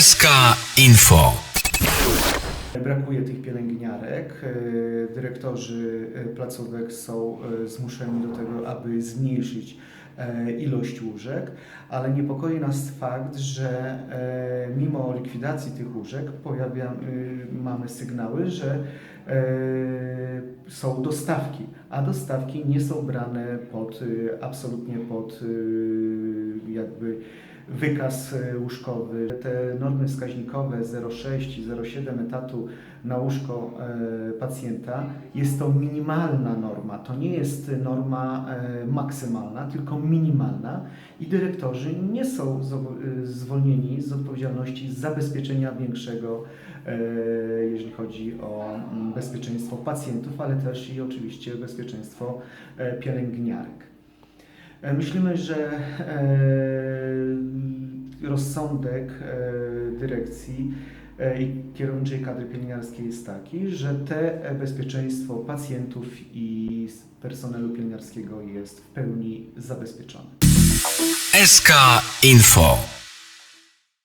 SK Info. Brakuje tych pielęgniarek. E, Dyrektorzy e, placówek są e, zmuszeni do tego, aby zmniejszyć ilość łóżek, ale niepokoi nas fakt, że mimo likwidacji tych łóżek pojawia, mamy sygnały, że są dostawki, a dostawki nie są brane pod, absolutnie pod jakby wykaz e, łóżkowy. Te normy wskaźnikowe 0,6 i 0,7 etatu na łóżko e, pacjenta jest to minimalna norma. To nie jest norma e, maksymalna, tylko minimalna i dyrektorzy nie są zwolnieni z odpowiedzialności zabezpieczenia większego, jeżeli chodzi o mm, bezpieczeństwo pacjentów, ale też i oczywiście bezpieczeństwo pielęgniarek. E, Myślimy, że e, rozsądek e, dyrekcji i kierowniczej kadry pielęgniarskiej jest taki, że te bezpieczeństwo pacjentów i personelu pielęgniarskiego jest w pełni zabezpieczone. SK Info.